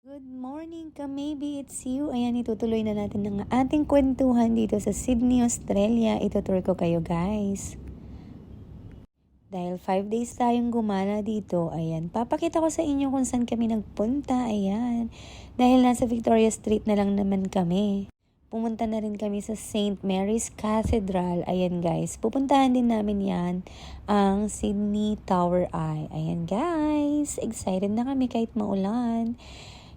Good morning ka, maybe it's you. Ayan, itutuloy na natin ng ating kwentuhan dito sa Sydney, Australia. Itutour ko kayo guys. Dahil 5 days tayong gumana dito, ayan, papakita ko sa inyo kung saan kami nagpunta, ayan. Dahil nasa Victoria Street na lang naman kami. Pumunta na rin kami sa St. Mary's Cathedral. Ayan guys, pupuntahan din namin yan ang Sydney Tower Eye. Ayan guys, excited na kami kahit maulan.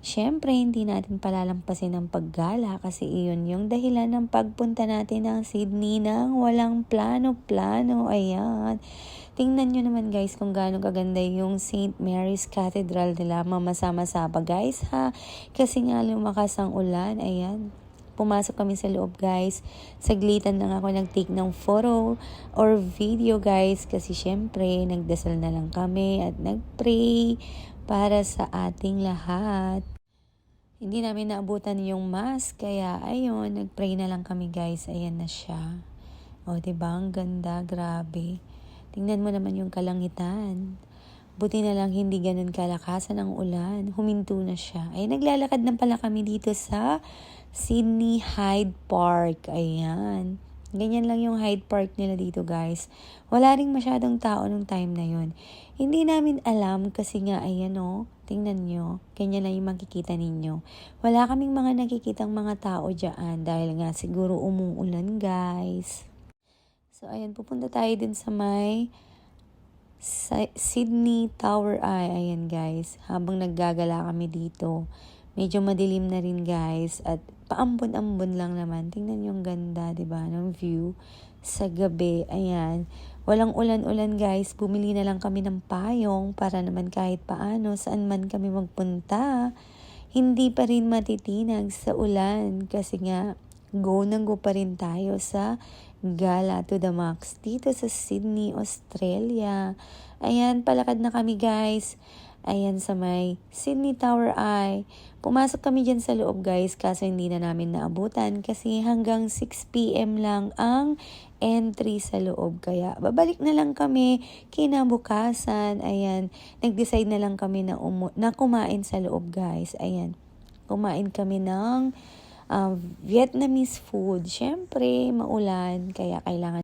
Siyempre, hindi natin palalampasin ang paggala kasi iyon yung dahilan ng pagpunta natin ng Sydney nang walang plano-plano. Ayan. Tingnan nyo naman guys kung gaano kaganda yung St. Mary's Cathedral nila. Mamasama-sa pa guys ha. Kasi nga lumakas ang ulan. Ayan. Pumasok kami sa loob guys. Saglitan lang ako nag-take ng photo or video guys. Kasi syempre, nagdasal na lang kami at nag-pray para sa ating lahat. Hindi namin naabutan yung mask, kaya ayun, nag-pray na lang kami guys. Ayan na siya. O, diba? Ang ganda, grabe. Tingnan mo naman yung kalangitan. Buti na lang hindi ganun kalakasan ang ulan. Huminto na siya. Ay, naglalakad na pala kami dito sa Sydney Hyde Park. Ayan. Ganyan lang yung Hyde Park nila dito guys. Wala ring masyadong tao nung time na yun. Hindi namin alam kasi nga ayan o, tingnan nyo, ganyan lang yung makikita ninyo. Wala kaming mga nakikitang mga tao dyan dahil nga siguro umuulan guys. So ayan, pupunta tayo din sa may Sydney Tower Eye. Ayan guys, habang naggagala kami dito. Medyo madilim na rin guys at paambon-ambon lang naman. Tingnan yung ganda, 'di ba, ng view sa gabi. Ayan. Walang ulan-ulan guys. Bumili na lang kami ng payong para naman kahit paano saan man kami magpunta. Hindi pa rin matitinag sa ulan kasi nga go nang go pa rin tayo sa Gala to the Max dito sa Sydney, Australia. Ayan, palakad na kami guys. Ayan sa may Sydney Tower Eye. Pumasok kami dyan sa loob guys kaso hindi na namin naabutan kasi hanggang 6pm lang ang entry sa loob. Kaya babalik na lang kami kinabukasan. Ayan, nag-decide na lang kami na, umu- na kumain sa loob guys. Ayan, kumain kami ng um, Vietnamese food. Siyempre, maulan kaya kailangan